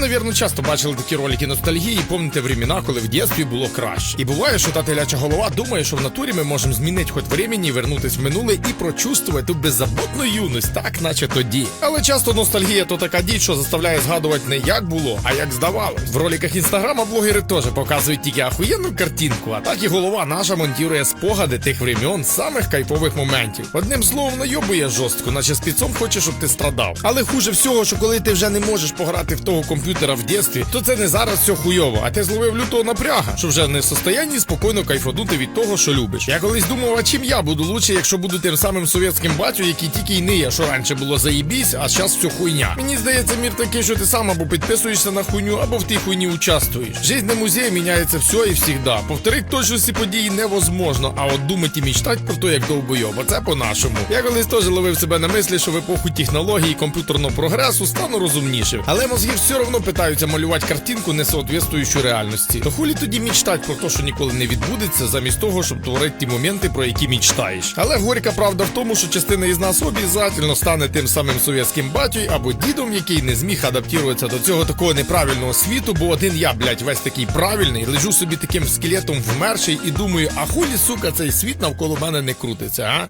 Навірно, часто бачили такі ролики ностальгії і помните времена, коли в дитинстві було краще. І буває, що та теляча голова думає, що в натурі ми можемо змінити хоч времені, вернутись в минуле і прочувствувати беззаботну юність, так наче тоді. Але часто ностальгія то така діч, що заставляє згадувати не як було, а як здавалось. В роликах інстаграма блогери теж показують тільки ахуєнну картинку, а так і голова наша монтує спогади тих времен, самих кайфових моментів. Одним словом, найобує жорстко, наче спецом хоче, щоб ти страдав. Але хуже всього, що коли ти вже не можеш пограти в того комп'ютера в дєстві, то це не зараз все хуйово, а ти зловив лютого напряга, що вже не в состоянні спокійно кайфанути від того, що любиш. Я колись думав, а чим я буду лучше, якщо буду тим самим совєтським батю, який тільки й ниє, що раніше було заїбісь, а зараз все хуйня. Мені здається, мір такий, що ти сам або підписуєшся на хуйню, або в тій хуйні участвуєш. Жизнь на музеї міняється все і всігда. Повторить точності події невозможно, а от думати і мечтать про то, як довбойоб, це по-нашому. Я колись теж ловив себе на мислі, що в епоху технологій і комп'ютерного прогресу стану розумнішим. Але мозги все одно питаються малювати картинку, не соответствуючу реальності. То хулі тоді мечтать про те, що ніколи не відбудеться, замість того, щоб творити ті моменти, про які мечтаєш. Але горька правда в тому, що частина із нас обов'язательно стане тим самим совєтським батьком або дідом, який не зміг адаптуватися до цього такого неправильного світу, бо один я, блядь, весь такий правильний, лежу собі таким скелетом вмерший і думаю, а хулі, сука, цей світ навколо мене не крутиться, а?